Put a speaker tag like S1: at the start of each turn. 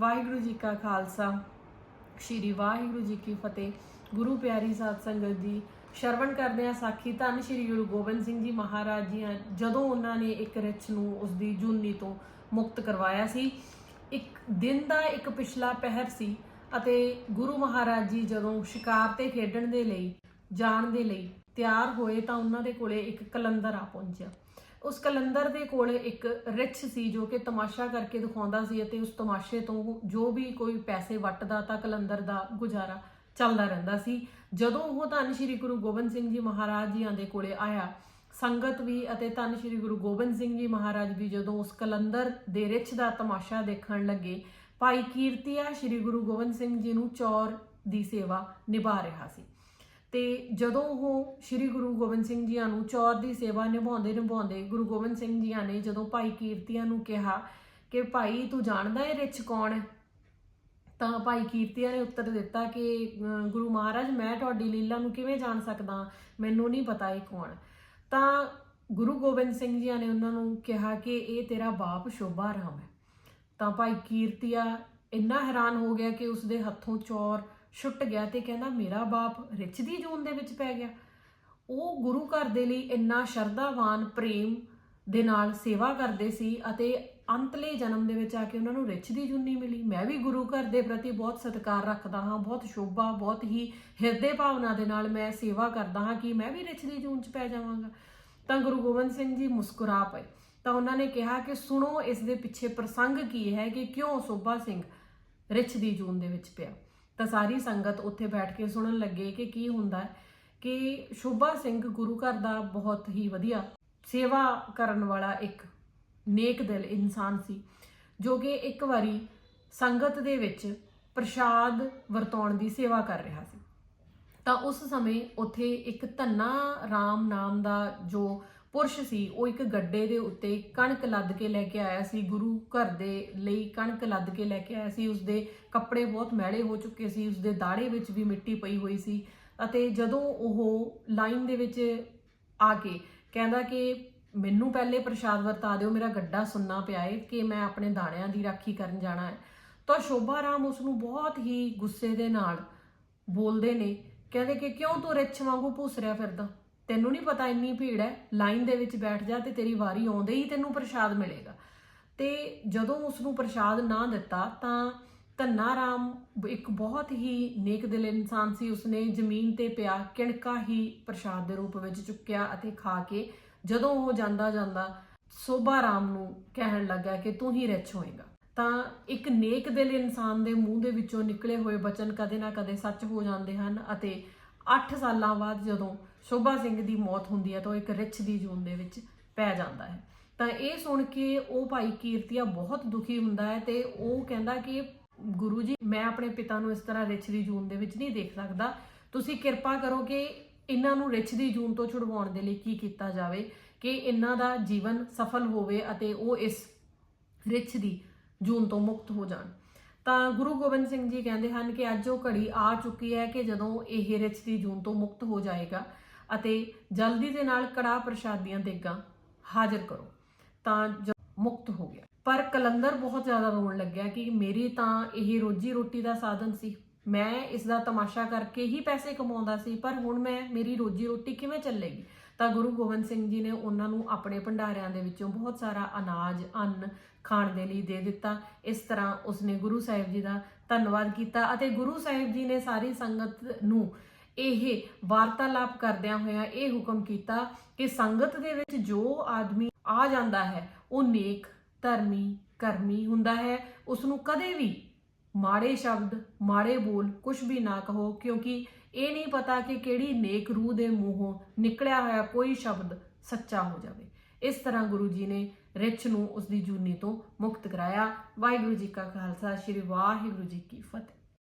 S1: ਵਾਹਿਗੁਰੂ ਜੀ ਕਾ ਖਾਲਸਾ, ਸ਼੍ਰੀ ਵਾਹਿਗੁਰੂ ਜੀ ਕੀ ਫਤਿਹ। ਗੁਰੂ ਪਿਆਰੀ ਸਾਧ ਸੰਗਤ ਦੀ ਸ਼ਰਵਣ ਕਰਦੇ ਆ ਸਾਖੀ। ਧੰਨ ਸ਼੍ਰੀ ਗੁਰੂ ਗੋਬਿੰਦ ਸਿੰਘ ਜੀ ਮਹਾਰਾਜ ਜੀ, ਜਦੋਂ ਉਹਨਾਂ ਨੇ ਇੱਕ ਰਿਛ ਨੂੰ ਉਸ ਦੀ ਜੂਨੀ ਤੋਂ ਮੁਕਤ ਕਰਵਾਇਆ ਸੀ, ਇੱਕ ਦਿਨ ਦਾ ਇੱਕ ਪਿਛਲਾ ਪਹਿਰ ਸੀ ਅਤੇ ਗੁਰੂ ਮਹਾਰਾਜ ਜੀ ਜਦੋਂ ਸ਼ਿਕਾਰ ਤੇ ਖੇਡਣ ਦੇ ਲਈ, ਜਾਣ ਦੇ ਲਈ ਤਿਆਰ ਹੋਏ ਤਾਂ ਉਹਨਾਂ ਦੇ ਕੋਲੇ ਇੱਕ ਕਲੰਦਰ ਆ ਪਹੁੰਚਿਆ। ਉਸ ਕਲੰਦਰ ਦੇ ਕੋਲ ਇੱਕ ਰਿਛ ਸੀ ਜੋ ਕਿ ਤਮਾਸ਼ਾ ਕਰਕੇ ਦਿਖਾਉਂਦਾ ਸੀ ਅਤੇ ਉਸ ਤਮਾਸ਼ੇ ਤੋਂ ਜੋ ਵੀ ਕੋਈ ਪੈਸੇ ਵੱਟਦਾ ਤਾਂ ਕਲੰਦਰ ਦਾ ਗੁਜ਼ਾਰਾ ਚੱਲਦਾ ਰਹਿੰਦਾ ਸੀ। ਜਦੋਂ ਉਹ ਧੰਨ ਸ਼੍ਰੀ ਗੁਰੂ ਗੋਬਿੰਦ ਸਿੰਘ ਜੀ ਮਹਾਰਾਜ ਜੀਆਂ ਦੇ ਕੋਲੇ ਆਇਆ, ਸੰਗਤ ਵੀ ਅਤੇ ਧੰਨ ਸ਼੍ਰੀ ਗੁਰੂ ਗੋਬਿੰਦ ਸਿੰਘ ਜੀ ਮਹਾਰਾਜ ਵੀ ਜਦੋਂ ਉਸ ਕਲੰਦਰ ਦੇ ਰਿਛ ਦਾ ਤਮਾਸ਼ਾ ਦੇਖਣ ਲੱਗੇ, ਭਾਈ ਕੀਰਤੀਆ ਸ਼੍ਰੀ ਗੁਰੂ ਗੋਬਿੰਦ ਸਿੰਘ ਜੀ ਨੂੰ ਚੌਰ ਦੀ ਸੇਵਾ ਨਿਭਾ ਰਿਹਾ ਸੀ। ਤੇ ਜਦੋਂ ਉਹ ਸ੍ਰੀ ਗੁਰੂ ਗੋਬਿੰਦ ਸਿੰਘ ਜੀਆਂ ਨੂੰ ਚੌਰ ਦੀ ਸੇਵਾ ਨਿਭਾਉਂਦੇ ਨਿਭਾਉਂਦੇ ਗੁਰੂ ਗੋਬਿੰਦ ਸਿੰਘ ਜੀਆਂ ਨੇ ਜਦੋਂ ਭਾਈ ਕੀਰਤੀਆਂ ਨੂੰ ਕਿਹਾ ਕਿ ਭਾਈ ਤੂੰ ਜਾਣਦਾ ਹੈ ਰਿਚ ਕੌਣ ਹੈ? ਤਾਂ ਭਾਈ ਕੀਰਤੀਆਂ ਨੇ ਉੱਤਰ ਦਿੱਤਾ ਕਿ ਗੁਰੂ ਮਹਾਰਾਜ, ਮੈਂ ਤੁਹਾਡੀ ਲੀਲਾ ਨੂੰ ਕਿਵੇਂ ਜਾਣ ਸਕਦਾ? ਮੈਨੂੰ ਨਹੀਂ ਪਤਾ ਇਹ ਕੌਣ। ਤਾਂ ਗੁਰੂ ਗੋਬਿੰਦ ਸਿੰਘ ਜੀਆਂ ਨੇ ਉਹਨਾਂ ਨੂੰ ਕਿਹਾ ਕਿ ਇਹ ਤੇਰਾ ਬਾਪ ਸ਼ੋਭਾ ਰਾਮ ਹੈ। ਤਾਂ ਭਾਈ ਕੀਰਤੀਆ ਇੰਨਾ ਹੈਰਾਨ ਹੋ ਗਿਆ ਕਿ ਉਸ ਦੇ ਹੱਥੋਂ ਚੌਰ ਛੁੱਟ ਗਿਆ ਤੇ ਕਹਿੰਦਾ ਮੇਰਾ ਬਾਪ ਰਿਚ ਦੀ ਜੂਨ ਦੇ ਵਿੱਚ ਪੈ ਗਿਆ। ਉਹ ਗੁਰੂ ਘਰ ਦੇ ਲਈ ਇੰਨਾ ਸ਼ਰਧਾਵਾਨ, ਪ੍ਰੇਮ ਦੇ ਨਾਲ ਸੇਵਾ ਕਰਦੇ ਸੀ ਅਤੇ ਅੰਤਲੇ ਜਨਮ ਦੇ ਵਿੱਚ ਆ ਕੇ ਉਹਨਾਂ ਨੂੰ ਰਿਚ ਦੀ ਜੁਨੀ ਮਿਲੀ। ਮੈਂ ਵੀ ਗੁਰੂ ਘਰ ਦੇ ਪ੍ਰਤੀ ਬਹੁਤ ਸਤਿਕਾਰ ਰੱਖਦਾ ਹਾਂ, ਬਹੁਤ ਸ਼ੋਭਾ, ਬਹੁਤ ਹੀ ਹਿਰਦੇ ਭਾਵਨਾ ਦੇ ਨਾਲ ਮੈਂ ਸੇਵਾ ਕਰਦਾ ਹਾਂ ਕਿ ਮੈਂ ਵੀ ਰਿਚ ਦੀ ਜੂਨ 'ਚ ਪੈ ਜਾਵਾਂਗਾ। ਤਾਂ ਗੁਰੂ ਗੋਬਿੰਦ ਸਿੰਘ ਜੀ ਮੁਸਕਰਾ ਪਏ। ਤਾਂ ਉਹਨਾਂ ਨੇ ਕਿਹਾ ਕਿ ਸੁਣੋ ਇਸ ਦੇ ਪਿੱਛੇ ਪ੍ਰਸੰਗ ਕੀ ਹੈ ਕਿ ਕਿਉਂ ਸੋਭਾ ਸਿੰਘ ਰਿਛ ਦੀ ਜੂਨ ਦੇ ਵਿੱਚ ਪਿਆ। ਤਾਂ ਸਾਰੀ ਸੰਗਤ ਉੱਥੇ ਬੈਠ ਕੇ ਸੁਣਨ ਲੱਗੇ ਕਿ ਕੀ ਹੁੰਦਾ ਕਿ ਸ਼ੋਭਾ ਸਿੰਘ ਗੁਰੂ ਘਰ ਦਾ ਬਹੁਤ ਹੀ ਵਧੀਆ ਸੇਵਾ ਕਰਨ ਵਾਲਾ ਇੱਕ ਨੇਕ ਦਿਲ ਇਨਸਾਨ ਸੀ, ਜੋ ਕਿ ਇੱਕ ਵਾਰੀ ਸੰਗਤ ਦੇ ਵਿੱਚ ਪ੍ਰਸ਼ਾਦ ਵਰਤਾਉਣ ਦੀ ਸੇਵਾ ਕਰ ਰਿਹਾ ਸੀ। ਤਾਂ ਉਸ ਸਮੇਂ ਉੱਥੇ ਇੱਕ ਧੰਨਾ ਰਾਮ ਨਾਮ ਦਾ ਜੋ ਪੁਰਸ਼ ਸੀ, ਉਹ ਇੱਕ ਗੱਡੇ ਦੇ ਉੱਤੇ ਕਣਕ ਲੱਦ ਕੇ ਲੈ ਕੇ ਆਇਆ ਸੀ, ਗੁਰੂ ਘਰ ਦੇ ਲਈ ਕਣਕ ਲੱਦ ਕੇ ਲੈ ਕੇ ਆਇਆ ਸੀ, ਉਸਦੇ ਕੱਪੜੇ ਬਹੁਤ ਮੈਲੇ ਹੋ ਚੁੱਕੇ ਸੀ, ਉਸਦੇ ਦਾੜੇ ਵਿੱਚ ਵੀ ਮਿੱਟੀ ਪਈ ਹੋਈ ਸੀ ਅਤੇ ਜਦੋਂ ਉਹ ਲਾਈਨ ਦੇ ਵਿੱਚ ਆ ਕੇ ਕਹਿੰਦਾ ਕਿ ਮੈਨੂੰ ਪਹਿਲੇ ਪ੍ਰਸ਼ਾਦ ਵਰਤਾ ਦਿਓ, ਮੇਰਾ ਗੱਡਾ ਸੁੰਨਾ ਪਿਆ ਏ ਕਿ ਮੈਂ ਆਪਣੇ ਦਾਣਿਆਂ ਦੀ ਰਾਖੀ ਕਰਨ ਜਾਣਾ ਹੈ। ਤਾਂ ਸ਼ੋਭਾ ਰਾਮ ਉਸ ਨੂੰ ਬਹੁਤ ਹੀ ਗੁੱਸੇ ਦੇ ਨਾਲ ਬੋਲਦੇ ਨੇ, ਕਹਿੰਦੇ ਕਿ ਕਿਉਂ ਤੂੰ ਰਿੱਛ ਵਾਂਗੂ ਭੁੱਸ ਰਿਹਾ ਫਿਰਦਾ? ਤੈਨੂੰ ਨਹੀਂ ਪਤਾ ਇੰਨੀ ਭੀੜ ਹੈ, ਲਾਈਨ ਦੇ ਵਿੱਚ ਬੈਠ ਜਾ ਤੇ ਤੇਰੀ ਵਾਰੀ ਆਉਂਦੇ ਹੀ ਤੈਨੂੰ ਪ੍ਰਸ਼ਾਦ ਮਿਲੇਗਾ। ਤੇ ਜਦੋਂ ਉਸ ਨੂੰ ਪ੍ਰਸ਼ਾਦ ਨਾ ਦਿੱਤਾ ਤਾਂ ਧੰਨਾ ਰਾਮ ਇੱਕ ਬਹੁਤ ਹੀ ਨੇਕ ਦਿਲ ਇਨਸਾਨ ਸੀ। ਉਸਨੇ ਜ਼ਮੀਨ ਤੇ ਪਿਆ ਕਿਣਕਾ ਹੀ ਪ੍ਰਸ਼ਾਦ ਦੇ ਰੂਪ ਵਿੱਚ ਚੁੱਕਿਆ ਅਤੇ ਖਾ ਕੇ ਜਦੋਂ ਉਹ ਜਾਂਦਾ ਜਾਂਦਾ ਸੋਭਾ ਰਾਮ ਨੂੰ ਕਹਿਣ ਲੱਗਾ ਕਿ ਤੂੰ ਹੀ ਰਿੱਛ ਹੋਏਗਾ। ਤਾਂ ਇੱਕ ਨੇਕ ਦਿਲ ਇਨਸਾਨ ਦੇ ਮੂੰਹ ਦੇ ਵਿੱਚੋਂ ਨਿਕਲੇ ਹੋਏ ਬਚਨ ਕਦੇ ਨਾ ਕਦੇ ਸੱਚ ਹੋ ਜਾਂਦੇ ਹਨ ਅਤੇ 8 ਸਾਲਾਂ ਬਾਅਦ ਜਦੋਂ ਸ਼ੋਭਾ ਸਿੰਘ ਦੀ ਮੌਤ ਹੁੰਦੀ ਹੈ ਤਾਂ ਉਹ ਇੱਕ ਰਿੱਛ ਦੀ ਜੂਨ ਦੇ ਵਿੱਚ ਪੈ ਜਾਂਦਾ ਹੈ। ਤਾਂ ਇਹ ਸੁਣ ਕੇ ਉਹ ਭਾਈ ਕੀਰਤੀਆ ਬਹੁਤ ਦੁਖੀ ਹੁੰਦਾ ਹੈ ਤੇ ਉਹ ਕਹਿੰਦਾ ਕਿ, ਗੁਰੂ ਜੀ, ਮੈਂ ਆਪਣੇ ਪਿਤਾ ਨੂੰ ਇਸ ਤਰ੍ਹਾਂ ਰਿੱਛ ਦੀ ਜੂਨ ਦੇ ਵਿੱਚ ਨਹੀਂ ਦੇਖ ਸਕਦਾ। ਤੁਸੀਂ ਕਿਰਪਾ ਕਰੋ ਕਿ ਇਹਨਾਂ ਨੂੰ ਰਿੱਛ ਦੀ ਜੂਨ ਤੋਂ ਛੁਡਵਾਉਣ ਦੇ ਲਈ ਕੀ ਕੀਤਾ ਜਾਵੇ, ਕਿ ਇਹਨਾਂ ਦਾ ਜੀਵਨ ਸਫਲ ਹੋਵੇ ਅਤੇ ਉਹ ਇਸ ਰਿੱਛ ਦੀ ਜੂਨ ਤੋਂ ਮੁਕਤ ਹੋ ਜਾਣ। ਤਾਂ ਗੁਰੂ ਗੋਬਿੰਦ ਸਿੰਘ ਜੀ ਕਹਿੰਦੇ ਹਨ ਕਿ ਅੱਜ ਉਹ ਘੜੀ ਆ ਚੁੱਕੀ ਹੈ ਕਿ ਜਦੋਂ ਇਹ ਰਿੱਛ ਦੀ ਜੂਨ ਤੋਂ ਮੁਕਤ ਹੋ ਜਾਏਗਾ ਅਤੇ ਜਲਦੀ ਦੇ ਨਾਲ ਕੜਾ ਪ੍ਰਸ਼ਾਦੀਆਂ ਦੇਗਾ ਹਾਜ਼ਰ ਕਰੋ, ਤਾਂ ਜ- ਮੁਕਤ ਹੋ ਗਿਆ। ਪਰ ਕਲੰਦਰ ਬਹੁਤ ਜ਼ਿਆਦਾ ਰੋਣ ਲੱਗਿਆ ਕਿ ਮੇਰੀ ਤਾਂ ਇਹ ਰੋਜੀ ਰੋਟੀ ਦਾ ਸਾਧਨ ਸੀ। ਮੈਂ ਇਸ ਦਾ ਤਮਾਸ਼ਾ ਕਰਕੇ ਹੀ ਪੈਸੇ ਕਮਾਉਂਦਾ ਸੀ, ਪਰ ਹੁਣ ਮੈਂ ਮੇਰੀ ਰੋਜੀ ਰੋਟੀ ਕਿਵੇਂ ਚੱਲੇਗੀ? ਤਾਂ ਗੁਰੂ ਗੋਬਿੰਦ ਸਿੰਘ ਜੀ ਨੇ ਉਹਨਾਂ ਨੂੰ ਆਪਣੇ ਭੰਡਾਰਿਆਂ ਦੇ ਵਿੱਚੋਂ ਬਹੁਤ ਸਾਰਾ ਅਨਾਜ, ਅੰਨ ਖਾਣ ਦੇ ਲਈ ਦੇ ਦਿੱਤਾ। ਇਸ ਤਰ੍ਹਾਂ ਉਸਨੇ ਗੁਰੂ ਸਾਹਿਬ ਜੀ ਦਾ ਧੰਨਵਾਦ ਕੀਤਾ ਅਤੇ ਗੁਰੂ ਸਾਹਿਬ ਜੀ ਨੇ ਸਾਰੀ ਸੰਗਤ ਨੂੰ ਇਹ ਵਾਰਤਾਲਾਪ ਕਰਦਿਆਂ ਹੋਇਆਂ ਇਹ ਹੁਕਮ ਕੀਤਾ ਕਿ ਸੰਗਤ ਦੇ ਵਿੱਚ ਜੋ ਆਦਮੀ ਆ ਜਾਂਦਾ ਹੈ, ਉਹ ਨੇਕ, ਧਰਮੀ, ਕਰਮੀ ਹੁੰਦਾ ਹੈ। ਉਸ ਨੂੰ ਕਦੇ ਵੀ ਮਾੜੇ ਸ਼ਬਦ, ਮਾੜੇ ਬੋਲ ਕੁਝ ਵੀ ਨਾ ਕਹੋ, ਕਿਉਂਕਿ ਇਹ ਨਹੀਂ ਪਤਾ ਕਿ ਕਿਹੜੀ ਨੇਕ ਰੂਹ ਦੇ ਮੂੰਹੋਂ ਨਿਕਲਿਆ ਹੋਇਆ ਕੋਈ ਸ਼ਬਦ ਸੱਚਾ ਹੋ ਜਾਵੇ। ਇਸ ਤਰ੍ਹਾਂ ਗੁਰੂ ਜੀ ਨੇ ਰਿੱਛ ਨੂੰ ਉਸ ਦੀ ਜੂਨੀ ਤੋਂ ਮੁਕਤ ਕਰਾਇਆ। ਵਾਹਿਗੁਰੂ ਜੀ ਕਾ ਖਾਲਸਾ, ਸ੍ਰੀ ਵਾਹਿਗੁਰੂ ਜੀ ਕੀ ਫਤਿਹ।